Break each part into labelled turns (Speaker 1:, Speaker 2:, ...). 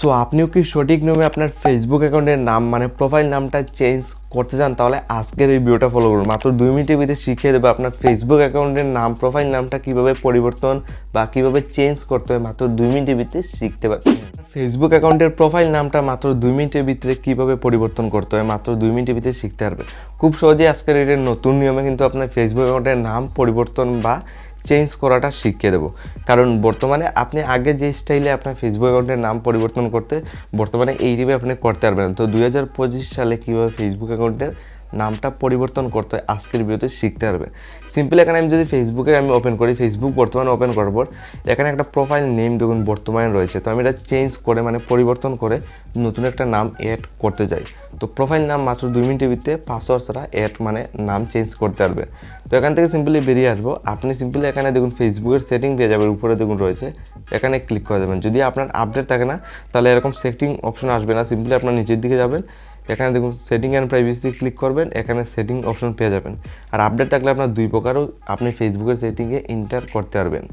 Speaker 1: So আপনিও কি সঠিক নিয়মে আপনার ফেসবুক অ্যাকাউন্টের নাম মানে প্রোফাইল নামটা চেঞ্জ করতে চান? তাহলে আজকের এই ভিডিওটা ফলো করুন। মাত্র দুই মিনিটের ভিতরে শিখিয়ে দেবে আপনার ফেসবুক অ্যাকাউন্টের নাম প্রোফাইল নামটা কীভাবে পরিবর্তন বা কীভাবে চেঞ্জ করতে হয়। মাত্র দুই মিনিটের ভিতরে শিখতে পারবেন। ফেসবুক অ্যাকাউন্টের প্রোফাইল নামটা মাত্র দুই মিনিটের ভিতরে কীভাবে পরিবর্তন করতে হয়, মাত্র দুই মিনিটের ভিতরে শিখতে পারবে খুব সহজেই আজকের এর নতুন নিয়মে কিন্তু আপনার ফেসবুক অ্যাকাউন্টের নাম পরিবর্তন বা চেঞ্জ করাটা শিখিয়ে দেবো। কারণ বর্তমানে আপনি আগে যে স্টাইলে আপনার ফেসবুক অ্যাকাউন্টের নাম পরিবর্তন করতে, বর্তমানে এই এইভাবে আপনি করতে পারবেন তো দুই হাজার পঁচিশ সালে কীভাবে ফেসবুক অ্যাকাউন্টের নামটা পরিবর্তন করতে হয়, আজকের ভিডিওতে শিখতে পারবে সিম্পল এখানে আমি যদি ফেসবুকে আমি ওপেন করি ফেসবুক বর্তমানে ওপেন করার পর, এখানে একটা প্রোফাইল নেম দেখুন, বর্তমানে রয়েছে। তো আমি এটা চেঞ্জ করে মানে পরিবর্তন করে নতুন একটা নাম অ্যাড করতে চাই। তো প্রোফাইল নাম মাত্র দুই মিনিটের ভিতরে পাসওয়ার্ড ছাড়া অ্যাড মানে নাম চেঞ্জ করতে পারবে। তো এখান থেকে সিম্পলি বেরিয়ে আসব। আপনি সিম্পলি এখানে দেখুন ফেসবুকের সেটিং পেয়ে যাবেন, উপরে দেখুন রয়েছে। এখানে ক্লিক করে দেবেন। যদি আপনার আপডেট থাকে না, তাহলে এরকম সেটিং অপশন আসবে না। সিম্পলি আপনার নিচের দিকে যাবেন। এখানে দেখুন সেটিং অ্যান্ড প্রাইভেসি ক্লিক করবেন, এখানে সেটিং অপশন পেয়ে যাবেন। আর আপডেট থাকলে আপনার দুই প্রকারও আপনি ফেসবুকের সেটিংয়ে ইন্টার করতে পারবেন।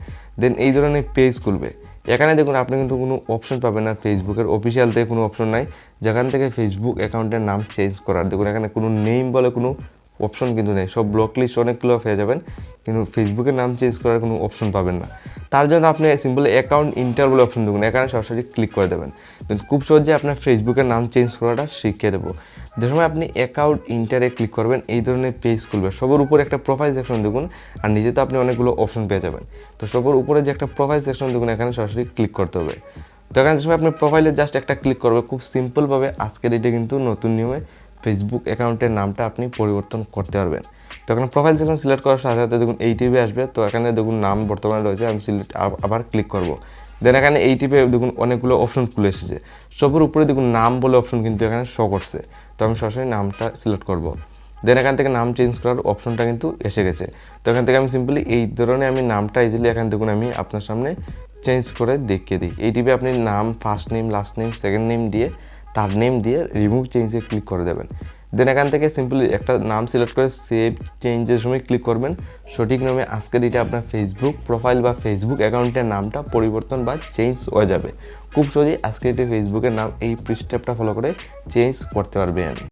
Speaker 1: দেন এই ধরনের পেজ খুলবে। এখানে দেখুন আপনি কিন্তু কোনো অপশন পাবেন না ফেসবুকের অফিসিয়াল থেকে কোনো অপশন নাই। যেখান থেকে ফেসবুক অ্যাকাউন্টের নাম চেঞ্জ করার। দেখুন এখানে কোনো নেম বলে কোনো অপশন কিন্তু নেই। সব ব্লক লিস্ট অনেকগুলো পেয়ে যাবেন, কিন্তু ফেসবুকের নাম চেঞ্জ করার কোনো অপশন পাবেন না। তার জন্য আপনি সিম্পলি অ্যাকাউন্ট ইন্টার বলে অপশন দেখুন এখানে সরাসরি ক্লিক করে দেবেন। দেন খুব সহজে আপনার ফেসবুকের নাম চেঞ্জ করাটা শিখিয়ে দেবো। যে সময় আপনি অ্যাকাউন্ট ইন্টারে ক্লিক করবেন, এই ধরনের পেজ খুলবে সবার উপরে একটা প্রোফাইল সেকশন দেখুন আর নিজে তো আপনি অনেকগুলো অপশন পেয়ে যাবেন। তো সবার উপরে যে একটা প্রোফাইল সেকশন দেখুন এখানে সরাসরি ক্লিক করতে হবে। তো এখানে যে সময় আপনি প্রোফাইলে জাস্ট একটা ক্লিক করবে খুব সিম্পলভাবে আজকের এটা কিন্তু নতুন নিয়মে ফেসবুক অ্যাকাউন্টের নামটা আপনি পরিবর্তন করতে পারবেন। তো এখানে প্রোফাইল সেকশন সিলেক্ট করার সাথে সাথে দেখুন এই টিভি আসবে। তো এখানে দেখুন নাম বর্তমানে রয়েছে, আমি সিলেক্ট আবার ক্লিক করব। দেন এখানে এই টিপে দেখুন অনেকগুলো অপশন খুলে এসেছে। সবের উপরে দেখুন নাম বলে অপশন কিন্তু এখানে শো করছে। তো আমি সরাসরি নামটা সিলেক্ট করব। দেন এখান থেকে নাম চেঞ্জ করার অপশনটা কিন্তু এসে গেছে। তো এখান থেকে আমি সিম্পলি এই ধরনের আমি নামটা ইজিলি এখান দেখুন আমি আপনার সামনে চেঞ্জ করে দেখিয়ে দিই। এই টিপে আপনি নাম first name last name second name দিয়ে তার নেম দিয়ে রিমুভ চেঞ্জে ক্লিক করে দেবেন। দেন এখান থেকে সিম্পলি একটা নাম সিলেক্ট করে সেভ চেঞ্জের সময় ক্লিক করবেন। সঠিক নামে আজকের এটা আপনার ফেসবুক প্রোফাইল বা ফেসবুক অ্যাকাউন্টের নামটা পরিবর্তন বা চেঞ্জ হয়ে যাবে। খুব সহজেই আজকের এটি ফেসবুকের নাম এই প্রিস্টেপটা ফলো করে চেঞ্জ করতে পারবেন।